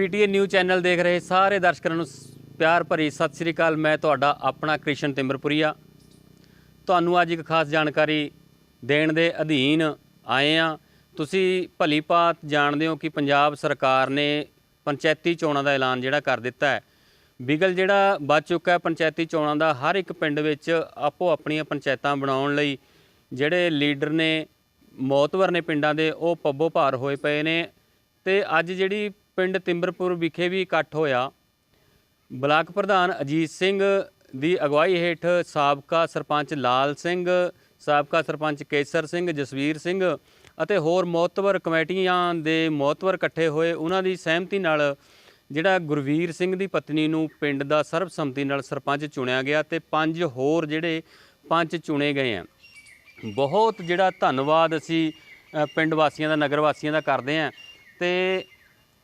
PTA new channel ਦੇਖ ਰਹੇ ਸਾਰੇ ਦਰਸ਼ਕਾਂ ਨੂੰ ਪਿਆਰ ਭਰੀ ਸਤਿ ਸ੍ਰੀ ਅਕਾਲ। ਮੈਂ ਤੁਹਾਡਾ ਆਪਣਾ ਕ੍ਰਿਸ਼ਨ ਤਿੰਬਰਪੁਰੀਆ। ਤੁਹਾਨੂੰ ਅੱਜ ਇੱਕ ਖਾਸ ਜਾਣਕਾਰੀ ਦੇਣ ਦੇ ਅਧੀਨ ਆਏ ਆ ਤੁਸੀਂ ਭਲੀ ਭਾਤ ਜਾਣਦੇ ਹੋ ਕਿ ਪੰਜਾਬ ਸਰਕਾਰ ਨੇ ਪੰਚਾਇਤੀ ਚੋਣਾਂ ਦਾ ਐਲਾਨ ਜਿਹੜਾ ਕਰ ਦਿੱਤਾ ਹੈ। ਬਿਗਲ ਜਿਹੜਾ ਵੱਜ ਚੁੱਕਾ ਹੈ, ਪੰਚਾਇਤੀ ਚੋਣਾਂ ਦਾ ਹਰ ਇੱਕ ਪਿੰਡ ਵਿੱਚ ਆਪੋ ਆਪਣੀਆਂ ਪੰਚਾਇਤਾਂ ਬਣਾਉਣ ਲਈ ਜਿਹੜੇ ਲੀਡਰ ਨੇ ਮੌਤਵਰ ਨੇ ਪਿੰਡਾਂ ਦੇ, ਉਹ ਪੱਬੋ ਭਾਰ ਹੋਏ ਪਏ ਨੇ। ਤੇ ਅੱਜ ਜਿਹੜੀ ਪਿੰਡ ਤਿੰਬਰਪੁਰ ਵਿਖੇ ਵੀ ਇਕੱਠ ਹੋਇਆ। ਬਲਾਕ ਪ੍ਰਧਾਨ ਅਜੀਤ ਸਿੰਘ ਦੀ ਅਗਵਾਈ ਹੇਠ ਸਾਬਕਾ ਸਰਪੰਚ ਲਾਲ ਸਿੰਘ, ਸਾਬਕਾ ਸਰਪੰਚ ਕੇਸਰ ਸਿੰਘ, ਜਸਵੀਰ ਸਿੰਘ ਅਤੇ ਹੋਰ ਮੌਤਵਰ ਕਮੇਟੀਆਂ ਦੇ ਮੌਤਵਰ ਇਕੱਠੇ ਹੋਏ ਉਹਨਾਂ ਦੀ ਸਹਿਮਤੀ ਨਾਲ ਜਿਹੜਾ ਗੁਰਵੀਰ ਸਿੰਘ ਦੀ ਪਤਨੀ ਨੂੰ ਪਿੰਡ ਦਾ ਸਰਬਸੰਮਤੀ ਨਾਲ ਸਰਪੰਚ ਚੁਣਿਆ ਗਿਆ ਤੇ ਪੰਜ ਹੋਰ ਜਿਹੜੇ ਪੰਚ ਚੁਣੇ ਗਏ ਆ। ਬਹੁਤ ਜਿਹੜਾ ਧੰਨਵਾਦ ਅਸੀਂ ਪਿੰਡ ਵਾਸੀਆਂ ਦਾ, ਨਗਰ ਵਾਸੀਆਂ ਦਾ ਕਰਦੇ ਹਾਂ ਤੇ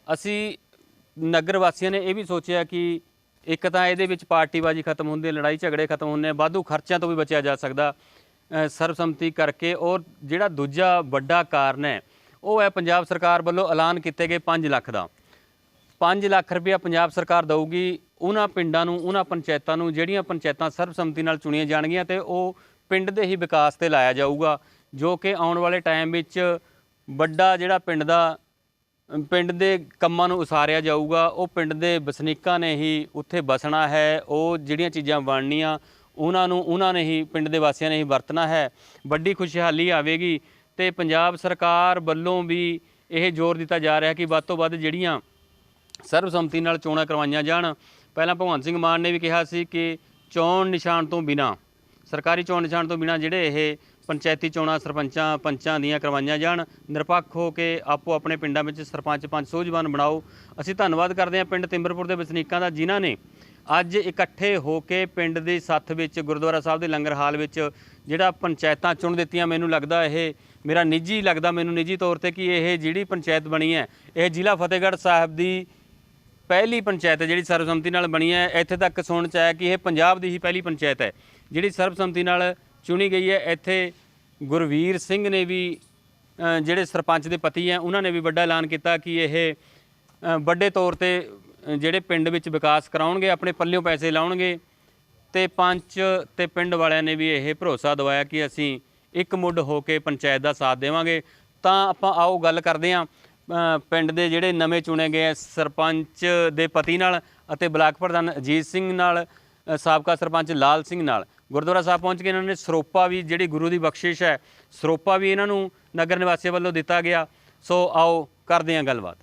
ਅਸੀਂ ਨਗਰ ਵਾਸੀਆਂ ਨੇ ਇਹ ਵੀ ਸੋਚਿਆ ਕਿ ਇੱਕ ਤਾਂ ਇਹਦੇ ਵਿੱਚ ਪਾਰਟੀਬਾਜ਼ੀ ਖਤਮ ਹੁੰਦੀ ਹੈ, ਲੜਾਈ ਝਗੜੇ ਖਤਮ ਹੁੰਦੇ ਵਾਧੂ ਖਰਚਿਆਂ ਤੋਂ ਵੀ ਬਚਿਆ ਜਾ ਸਕਦਾ ਸਰਬਸੰਮਤੀ ਕਰਕੇ ਔਰ ਜਿਹੜਾ ਦੂਜਾ ਵੱਡਾ ਕਾਰਨ ਹੈ, ਉਹ ਹੈ ਪੰਜਾਬ ਸਰਕਾਰ ਵੱਲੋਂ ਐਲਾਨ ਕੀਤੇ ਗਏ 5 ਲੱਖ ਦਾ। 5 ਲੱਖ ਰੁਪਇਆ ਪੰਜਾਬ ਸਰਕਾਰ ਦਊਗੀ ਉਹਨਾਂ ਪਿੰਡਾਂ ਨੂੰ, ਉਹਨਾਂ ਪੰਚਾਇਤਾਂ ਨੂੰ, ਜਿਹੜੀਆਂ ਪੰਚਾਇਤਾਂ ਸਰਬਸੰਮਤੀ ਨਾਲ ਚੁਣੀਆਂ ਜਾਣਗੀਆਂ ਤੇ ਉਹ ਪਿੰਡ ਦੇ ਹੀ ਵਿਕਾਸ ਤੇ ਲਾਇਆ ਜਾਊਗਾ, ਜੋ ਕਿ ਆਉਣ ਵਾਲੇ ਟਾਈਮ ਵਿੱਚ ਵੱਡਾ ਜਿਹੜਾ ਪਿੰਡ ਦਾ ਪਿੰਡ ਦੇ ਕੰਮਾਂ ਨੂੰ ਉਸਾਰਿਆ ਜਾਊਗਾ। ਉਹ ਪਿੰਡ ਦੇ ਵਸਨੀਕਾਂ ਨੇ ਹੀ ਉੱਥੇ ਬਸਣਾ ਹੈ। ਉਹ ਜਿਹੜੀਆਂ ਚੀਜ਼ਾਂ ਬਣਨੀਆਂ ਉਹਨਾਂ ਨੂੰ, ਉਹਨਾਂ ਨੇ ਹੀ, ਪਿੰਡ ਦੇ ਵਾਸੀਆਂ ਨੇ ਹੀ ਵਰਤਣਾ ਹੈ। ਵੱਡੀ ਖੁਸ਼ਹਾਲੀ ਆਵੇਗੀ ਤੇ ਪੰਜਾਬ ਸਰਕਾਰ ਵੱਲੋਂ ਵੀ ਇਹ ਜ਼ੋਰ ਦਿੱਤਾ ਜਾ ਰਿਹਾ ਕਿ ਵੱਧ ਤੋਂ ਵੱਧ ਜਿਹੜੀਆਂ ਸਰਬਸੰਮਤੀ ਨਾਲ ਚੋਣਾਂ ਕਰਵਾਈਆਂ ਜਾਣ। ਪਹਿਲਾਂ ਭਗਵੰਤ ਸਿੰਘ ਮਾਨ ਨੇ ਵੀ ਕਿਹਾ ਸੀ ਕਿ ਚੋਣ ਨਿਸ਼ਾਨ ਤੋਂ ਬਿਨਾ, ਸਰਕਾਰੀ ਚੋਣ ਨਿਸ਼ਾਨ ਤੋਂ ਬਿਨਾ ਜਿਹੜੇ ਇਹ ਪੰਚਾਇਤੀ ਚੋਣਾਂ ਸਰਪੰਚਾਂ ਪੰਚਾਂ ਦੀਆਂ ਕਰਵਾਈਆਂ ਜਾਣ, ਨਿਰਪੱਖ ਹੋ ਕੇ ਆਪੋ ਆਪਣੇ ਪਿੰਡਾਂ ਵਿੱਚ ਸਰਪੰਚ ਪੰਚ ਸੂਝਵਾਨ ਬਣਾਓ। ਅਸੀਂ ਧੰਨਵਾਦ ਕਰਦੇ ਹਾਂ ਪਿੰਡ ਤਿੰਬਰਪੁਰ ਦੇ ਵਸਨੀਕਾਂ ਦਾ, ਜਿਨ੍ਹਾਂ ਨੇ ਅੱਜ ਇਕੱਠੇ ਹੋ ਕੇ ਪਿੰਡ ਦੇ ਸੱਥ ਵਿੱਚ, ਗੁਰਦੁਆਰਾ ਸਾਹਿਬ ਦੇ ਲੰਗਰ ਹਾਲ ਵਿੱਚ ਜਿਹੜਾ ਪੰਚਾਇਤਾਂ ਚੁਣ ਦਿੱਤੀਆਂ, ਮੈਨੂੰ ਲੱਗਦਾ ਇਹ ਮੇਰਾ ਨਿੱਜੀ ਲੱਗਦਾ, ਮੈਨੂੰ ਨਿੱਜੀ ਤੌਰ ਤੇ ਕਿ ਇਹ ਜਿਹੜੀ ਪੰਚਾਇਤ ਬਣੀ ਹੈ, ਇਹ ਜ਼ਿਲ੍ਹਾ ਫਤਿਹਗੜ੍ਹ ਸਾਹਿਬ ਦੀ ਪਹਿਲੀ ਪੰਚਾਇਤ ਹੈ ਜਿਹੜੀ ਸਰਬਸੰਮਤੀ ਨਾਲ ਬਣੀ ਹੈ। ਇੱਥੇ ਤੱਕ ਸੁਣ ਚ ਆਇਆ ਕਿ ਇਹ ਪੰਜਾਬ ਦੀ ਹੀ ਪਹਿਲੀ ਪੰਚਾਇਤ ਹੈ, ਜਿਹੜੀ ਸਰਬਸੰਮਤੀ ਨਾਲ ਚੁਣੀ ਗਈ ਹੈ। ਇੱਥੇ ਗੁਰਵੀਰ ਸਿੰਘ ਨੇ ਵੀ ਜਿਹੜੇ ਸਰਪੰਚ ਦੇ ਪਤੀ ਹੈ, ਉਹਨਾਂ ਨੇ ਵੀ ਵੱਡਾ ਐਲਾਨ ਕੀਤਾ ਕਿ ਇਹ ਵੱਡੇ ਤੌਰ ਤੇ ਜਿਹੜੇ ਪਿੰਡ ਵਿੱਚ ਵਿਕਾਸ ਕਰਾਉਣਗੇ, ਆਪਣੇ ਪੱਲਿਓਂ ਪੈਸੇ ਲਾਉਣਗੇ। ਤੇ ਪੰਚ ਤੇ ਪਿੰਡ ਵਾਲਿਆਂ ਨੇ ਵੀ ਇਹ ਭਰੋਸਾ ਦਵਾਇਆ ਕਿ ਅਸੀਂ ਇੱਕ ਮੁੱਢ ਹੋ ਕੇ ਪੰਚਾਇਤ ਦਾ ਸਾਥ ਦੇਵਾਂਗੇ। ਤਾਂ ਆਪਾਂ ਆਓ ਗੱਲ ਕਰਦੇ ਹਾਂ ਪਿੰਡ ਦੇ ਜਿਹੜੇ ਨਵੇਂ ਚੁਣੇ ਗਏ ਸਰਪੰਚ ਦੇ ਪਤੀ ਨਾਲ ਅਤੇ ਬਲਾਕ ਪ੍ਰਧਾਨ ਅਜੀਤ ਸਿੰਘ ਨਾਲ ਸਾਬਕਾ ਸਰਪੰਚ ਲਾਲ ਸਿੰਘ ਨਾਲ। ਗੁਰਦੁਆਰਾ ਸਾਹਿਬ ਪਹੁੰਚ ਕੇ ਇਹਨਾਂ ਨੇ ਸਰੋਪਾ ਵੀ ਜਿਹੜੀ ਗੁਰੂ ਦੀ ਬਖਸ਼ਿਸ਼ ਹੈ ਸਰੋਪਾ ਵੀ ਇਹਨਾਂ ਨੂੰ ਨਗਰ ਨਿਵਾਸੀਆਂ ਵੱਲੋਂ ਦਿੱਤਾ ਗਿਆ। ਸੋ ਆਓ ਕਰਦੇ ਹਾਂ ਗੱਲਬਾਤ।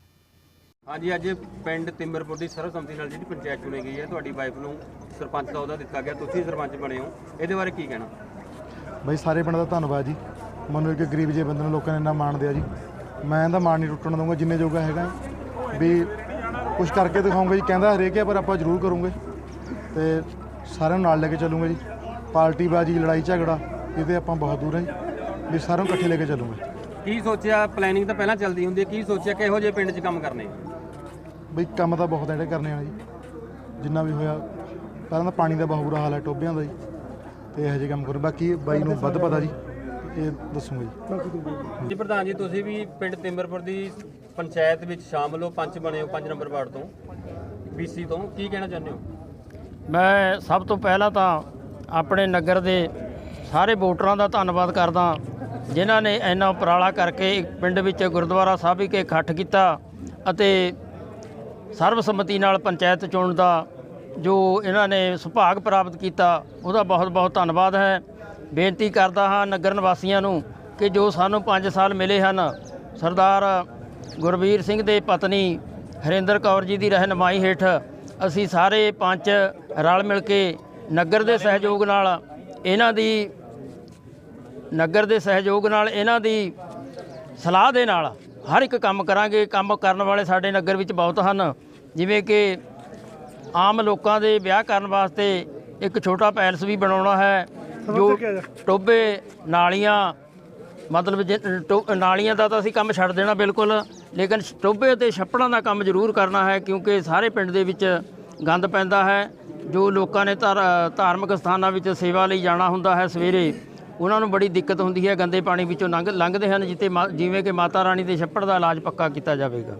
ਹਾਂਜੀ ਅੱਜ ਪਿੰਡ ਤਿੰਬਰਪੁਰ ਦੀ ਸਰਵਸੰਮਤੀ ਨਾਲ ਜਿਹੜੀ ਪੰਚਾਇਤ ਚੁਣੀ ਗਈ ਹੈ ਤੁਹਾਡੀ ਵਾਈਫ ਨੂੰ ਸਰਪੰਚ ਦਾ ਅਹੁਦਾ ਦਿੱਤਾ ਗਿਆ। ਤੁਸੀਂ ਸਰਪੰਚ ਬਣੇ ਹੋ। ਇਹਦੇ ਬਾਰੇ ਕੀ ਕਹਿਣਾ? ਬਈ ਸਾਰੇ ਪਿੰਡ ਦਾ ਧੰਨਵਾਦ ਜੀ। ਮੈਨੂੰ ਇੱਕ ਗਰੀਬ ਜਿਹੇ ਬੰਦੇ ਨੂੰ ਲੋਕਾਂ ਨੇ ਇੰਨਾ ਮਾਣ ਦਿਆ ਜੀ। ਮੈਂ ਇਹਦਾ ਮਾਣ ਨਹੀਂ ਟੁੱਟਣ ਦਊਂਗਾ ਜਿੰਨੇ ਜੋਗਾ ਹੈਗਾ। ਵੀ ਕੁਝ ਕਰਕੇ ਦਿਖਾਉਂਗਾ ਜੀ। ਕਹਿੰਦਾ ਹਰੇਕ ਹੈ ਪਰ ਆਪਾਂ ਜ਼ਰੂਰ ਕਰੂੰਗੇ। ਤੇ ਸਾਰਿਆਂ ਨੂੰ ਨਾਲ ਲੈ ਕੇ ਚੱਲੂਗੇ ਜੀ। ਪਾਰਟੀਬਾਜ਼ੀ ਲੜਾਈ ਝਗੜਾ ਇਹਦੇ ਆਪਾਂ ਬਹੁਤ ਦੂਰ ਹੈ ਜੀ। ਵੀ ਸਾਰਿਆਂ ਨੂੰ ਇਕੱਠੇ ਲੈ ਕੇ ਚੱਲੂਗੇ। ਕੀ ਸੋਚਿਆ ਪਲੈਨਿੰਗ ਤਾਂ ਪਹਿਲਾਂ ਚੱਲਦੀ ਹੁੰਦੀ ਹੈ ਕੀ ਸੋਚਿਆ ਕਿਹੋ ਜਿਹੇ ਪਿੰਡ 'ਚ ਕੰਮ ਕਰਨੇ? ਬਈ ਕੰਮ ਤਾਂ ਬਹੁਤ ਜਿਹੜੇ ਕਰਨੇ ਆ ਜੀ। ਜਿੰਨਾ ਵੀ ਹੋਇਆ ਪਹਿਲਾਂ ਤਾਂ ਪਾਣੀ ਦਾ ਬਹੁਤ ਬੁਰਾ ਹਾਲ ਹੈ ਟੋਬਿਆਂ ਦਾ ਜੀ। ਤੇ ਇਹੋ ਜਿਹੇ ਕੰਮ ਕਰੋ। ਬਾਕੀ ਬਾਈ ਨੂੰ ਵੱਧ ਪਤਾ ਜੀ ਇਹ ਦੱਸੂਗਾ ਜੀ। ਜੀ ਪ੍ਰਧਾਨ ਜੀ ਤੁਸੀਂ ਵੀ ਪਿੰਡ ਤਿੰਬਰਪੁਰ ਦੀ ਪੰਚਾਇਤ ਵਿੱਚ ਸ਼ਾਮਲ ਹੋ ਪੰਚ ਬਣੇ ਹੋ 5 ਨੰਬਰ ਵਾਰਡ ਤੋਂ BC ਤੋਂ। ਕੀ ਕਹਿਣਾ ਚਾਹੁੰਦੇ ਹੋ? ਮੈਂ ਸਭ ਤੋਂ ਪਹਿਲਾਂ ਤਾਂ ਆਪਣੇ ਨਗਰ ਦੇ ਸਾਰੇ ਵੋਟਰਾਂ ਦਾ ਧੰਨਵਾਦ ਕਰਦਾ ਜਿਨ੍ਹਾਂ ਨੇ ਇੰਨਾ ਉਪਰਾਲਾ ਕਰਕੇ ਪਿੰਡ ਵਿੱਚ ਗੁਰਦੁਆਰਾ ਸਾਹਿਬ ਵਿਖੇ ਇਕੱਠ ਕੀਤਾ ਅਤੇ ਸਰਬਸੰਮਤੀ ਨਾਲ ਪੰਚਾਇਤ ਚੁਣਨ ਦਾ ਜੋ ਇਹਨਾਂ ਨੇ ਸੁਭਾਗ ਪ੍ਰਾਪਤ ਕੀਤਾ, ਉਹਦਾ ਬਹੁਤ ਬਹੁਤ ਧੰਨਵਾਦ ਹੈ। ਬੇਨਤੀ ਕਰਦਾ ਹਾਂ ਨਗਰ ਨਿਵਾਸੀਆਂ ਨੂੰ ਕਿ ਜੋ ਸਾਨੂੰ 5 ਸਾਲ ਮਿਲੇ ਹਨ, ਸਰਦਾਰ ਗੁਰਵੀਰ ਸਿੰਘ ਦੇ ਪਤਨੀ ਹਰਿੰਦਰ ਕੌਰ ਜੀ ਦੀ ਰਹਿਨਮਾਈ ਹੇਠ ਅਸੀਂ ਸਾਰੇ ਪੰਚ ਰਲ ਮਿਲ ਕੇ ਨਗਰ ਦੇ ਸਹਿਯੋਗ ਨਾਲ ਇਹਨਾਂ ਦੀ ਨਗਰ ਦੇ ਸਹਿਯੋਗ ਨਾਲ ਇਹਨਾਂ ਦੀ ਸਲਾਹ ਦੇ ਨਾਲ ਹਰ ਇੱਕ ਕੰਮ ਕਰਾਂਗੇ। ਕੰਮ ਕਰਨ ਵਾਲੇ ਸਾਡੇ ਨਗਰ ਵਿੱਚ ਬਹੁਤ ਹਨ। ਜਿਵੇਂ ਕਿ ਆਮ ਲੋਕਾਂ ਦੇ ਵਿਆਹ ਕਰਨ ਵਾਸਤੇ ਇੱਕ ਛੋਟਾ ਪੈਲਸ ਵੀ ਬਣਾਉਣਾ ਹੈ ਜੋ ਟੋਬੇ ਨਾਲੀਆਂ ਮਤਲਬ ਨਾਲੀਆਂ ਦਾ ਤਾਂ ਅਸੀਂ ਕੰਮ ਛੱਡ ਦੇਣਾ ਬਿਲਕੁਲ ਲੇਕਿਨ ਟੋਬੇ ਤੇ ਛੱਪੜਾਂ ਦਾ ਕੰਮ ਜ਼ਰੂਰ ਕਰਨਾ ਹੈ ਕਿਉਂਕਿ ਸਾਰੇ ਪਿੰਡ ਦੇ ਵਿੱਚ ਗੰਦ ਪੈਂਦਾ ਹੈ। ਜੋ ਲੋਕਾਂ ਨੇ ਧਾਰ- ਧਾਰਮਿਕ ਸਥਾਨਾਂ ਵਿੱਚ ਸੇਵਾ ਲਈ ਜਾਣਾ ਹੁੰਦਾ ਹੈ ਸਵੇਰੇ, ਉਹਨਾਂ ਨੂੰ ਬੜੀ ਦਿੱਕਤ ਹੁੰਦੀ ਹੈ, ਗੰਦੇ ਪਾਣੀ ਵਿੱਚੋਂ ਲੰਘ, ਲੰਘਦੇ ਹਨ ਜਿੱਤੇ ਮਾ- ਜਿਵੇਂ ਕਿ ਮਾਤਾ ਰਾਣੀ ਦੇ ਛੱਪੜ ਦਾ ਇਲਾਜ ਪੱਕਾ ਕੀਤਾ ਜਾਵੇਗਾ।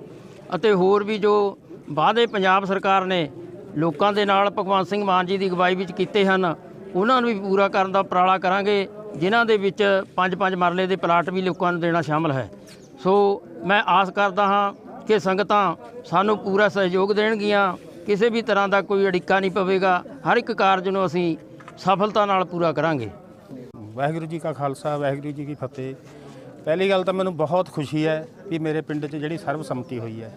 ਅਤੇ ਹੋਰ ਵੀ ਜੋ ਵਾਅਦੇ ਪੰਜਾਬ ਸਰਕਾਰ ਨੇ ਲੋਕਾਂ ਦੇ ਨਾਲ ਭਗਵੰਤ ਸਿੰਘ ਮਾਨ ਜੀ ਦੀ ਅਗਵਾਈ ਵਿੱਚ ਕੀਤੇ ਹਨ, ਉਹਨਾਂ ਨੂੰ ਵੀ ਪੂਰਾ ਕਰਨ ਦਾ ਉਪਰਾਲਾ ਕਰਾਂਗੇ, ਜਿਨ੍ਹਾਂ ਦੇ ਵਿੱਚ ਪੰਜ ਪੰਜ ਮਰਲੇ ਦੇ ਪਲਾਟ ਵੀ ਲੋਕਾਂ ਨੂੰ ਦੇਣਾ ਸ਼ਾਮਲ ਹੈ। ਸੋ ਮੈਂ ਆਸ ਕਰਦਾ ਹਾਂ ਕਿ ਸੰਗਤਾਂ ਸਾਨੂੰ ਪੂਰਾ ਸਹਿਯੋਗ ਦੇਣਗੀਆਂ ਕਿਸੇ ਵੀ ਤਰ੍ਹਾਂ ਦਾ ਕੋਈ ਅੜਿੱਕਾ ਨਹੀਂ ਪਵੇਗਾ। ਹਰ ਇੱਕ ਕਾਰਜ ਨੂੰ ਅਸੀਂ ਸਫਲਤਾ ਨਾਲ ਪੂਰਾ ਕਰਾਂਗੇ। ਵਾਹਿਗੁਰੂ ਜੀ ਕਾ ਖਾਲਸਾ, ਵਾਹਿਗੁਰੂ ਜੀ ਕੀ ਫਤਿਹ। ਪਹਿਲੀ ਗੱਲ ਤਾਂ ਮੈਨੂੰ ਬਹੁਤ ਖੁਸ਼ੀ ਹੈ ਕਿ ਮੇਰੇ ਪਿੰਡ 'ਚ ਜਿਹੜੀ ਸਰਬਸੰਮਤੀ ਹੋਈ ਹੈ।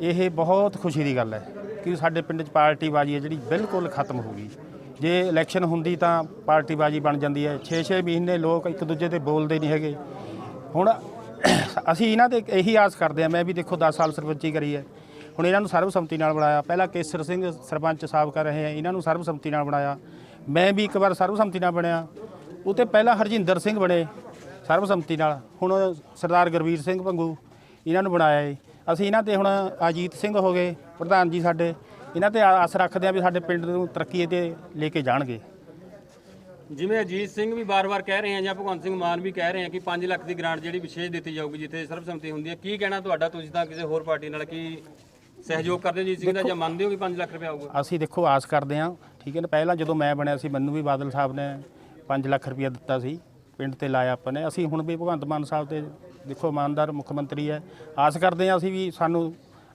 ਇਹ ਬਹੁਤ ਖੁਸ਼ੀ ਦੀ ਗੱਲ ਹੈ ਕਿ ਸਾਡੇ ਪਿੰਡ 'ਚ ਪਾਰਟੀਬਾਜ਼ੀ ਹੈ ਜਿਹੜੀ ਬਿਲਕੁਲ ਖਤਮ ਹੋ ਗਈ। ਜੇ ਇਲੈਕਸ਼ਨ ਹੁੰਦੀ ਤਾਂ ਪਾਰਟੀਬਾਜ਼ੀ ਬਣ ਜਾਂਦੀ ਹੈ। 6-6 ਮਹੀਨੇ ਲੋਕ ਇੱਕ ਦੂਜੇ ਤੇ ਬੋਲਦੇ ਨਹੀਂ ਹੈਗੇ। ਹੁਣ ਅਸੀਂ ਇਹਨਾਂ ਤੇ ਇਹੀ ਆਸ ਕਰਦੇ ਆ ਮੈਂ ਵੀ ਦੇਖੋ 10 ਸਾਲ ਸਰਪੰਚੀ ਕਰੀ ਹੈ। ਹੁਣ ਇਹਨਾਂ ਨੂੰ ਸਰਬਸੰਮਤੀ ਨਾਲ ਬਣਾਇਆ। ਪਹਿਲਾਂ ਕੇਸਰ ਸਿੰਘ ਸਰਪੰਚ ਸਾਹਿਬ ਕਰ ਰਹੇ ਆ, ਇਹਨਾਂ ਨੂੰ ਸਰਬਸੰਮਤੀ ਨਾਲ ਬਣਾਇਆ। ਮੈਂ ਵੀ ਇੱਕ ਵਾਰ ਸਰਬਸੰਮਤੀ ਨਾਲ ਬਣਿਆ। ਉਹ ਪਹਿਲਾਂ ਹਰਜਿੰਦਰ ਸਿੰਘ ਬਣੇ ਸਰਬਸੰਮਤੀ ਨਾਲ। ਹੁਣ ਸਰਦਾਰ ਗੁਰਵੀਰ ਸਿੰਘ ਭੰਗੂ ਇਹਨਾਂ ਨੂੰ ਬਣਾਇਆ ਏ। ਅਸੀਂ ਇਹਨਾਂ ਤੇ ਹੁਣ ਅਜੀਤ ਸਿੰਘ ਹੋ ਗਏ, ਪ੍ਰਧਾਨ ਜੀ ਸਾਡੇ। ਇਹਨਾਂ ਤੇ ਆਸ ਰੱਖਦੇ ਆ ਵੀ ਸਾਡੇ ਪਿੰਡ ਨੂੰ ਤਰੱਕੀ ਤੇ ਲੈ ਕੇ ਜਾਣਗੇ। ਜਿਵੇਂ ਅਜੀਤ ਸਿੰਘ ਵੀ ਬਾਰ-ਬਾਰ ਕਹਿ ਰਹੇ ਆ ਜਾਂ ਭਗਵੰਤ ਸਿੰਘ ਮਾਨ ਵੀ ਕਹਿ ਰਹੇ ਆ ਕਿ 5 ਲੱਖ ਦੀ ਗ੍ਰਾਂਟ ਜਿਹੜੀ ਵਿਸ਼ੇਸ਼ ਦਿੱਤੀ ਜਾਊਗੀ ਜਿੱਥੇ ਸਰਬਸੰਮਤੀ ਹੁੰਦੀ ਹੈ ਕੀ ਕਹਿਣਾ ਤੁਹਾਡਾ? ਤੁਸੀਂ ਤਾਂ ਕਿਸੇ ਹੋਰ ਪਾਰਟੀ ਨਾਲ ਕੀ ਸਹਿਯੋਗ ਕਰਦੇ ਜੀ ਸਿੰਘ ਦਾ ਜਾਂ ਮੰਨਦੇ ਹੋ ਕਿ 5 ਲੱਖ ਰੁਪਏ ਆਊਗਾ ਅਸੀਂ ਦੇਖੋ ਆਸ ਕਰਦੇ ਹਾਂ ਠੀਕ ਹੈ ਨਾ? ਪਹਿਲਾਂ ਜਦੋਂ ਮੈਂ ਬਣਿਆ ਸੀ ਮੈਨੂੰ ਵੀ ਬਾਦਲ ਸਾਹਿਬ ਨੇ 5 ਲੱਖ ਰੁਪਇਆ ਦਿੱਤਾ ਸੀ ਪਿੰਡ ਤੇ ਲਾਇਆ ਆਪਾਂ ਨੇ। ਅਸੀਂ ਹੁਣ ਵੀ ਭਗਵੰਤ ਮਾਨ ਸਾਹਿਬ ਤੇ ਦੇਖੋ ਇਮਾਨਦਾਰ ਮੁੱਖ ਮੰਤਰੀ ਹੈ। ਆਸ ਕਰਦੇ ਹਾਂ ਅਸੀਂ ਵੀ ਸਾਨੂੰ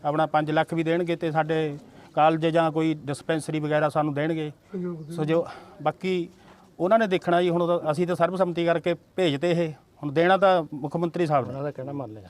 ਆਪਣਾ 5 ਲੱਖ ਵੀ ਦੇਣਗੇ ਤੇ ਸਾਡੇ ਕਾਲਜ ਜਾਂ ਕੋਈ ਡਿਸਪੈਂਸਰੀ ਵਗੈਰਾ ਸਾਨੂੰ ਦੇਣਗੇ। ਸੋ ਜੋ ਬਾਕੀ ਉਹਨਾਂ ਨੇ ਦੇਖਣਾ ਜੀ ਹੁਣ ਅਸੀਂ ਤਾਂ ਸਰਬਸੰਮਤੀ ਕਰਕੇ ਭੇਜਤੇ ਇਹ। ਹੁਣ ਦੇਣਾ ਤਾਂ ਮੁੱਖ ਮੰਤਰੀ ਸਾਹਿਬ ਨੇ। ਉਹਨਾਂ ਦਾ ਕਹਿਣਾ ਮੰਨ ਲਿਆ।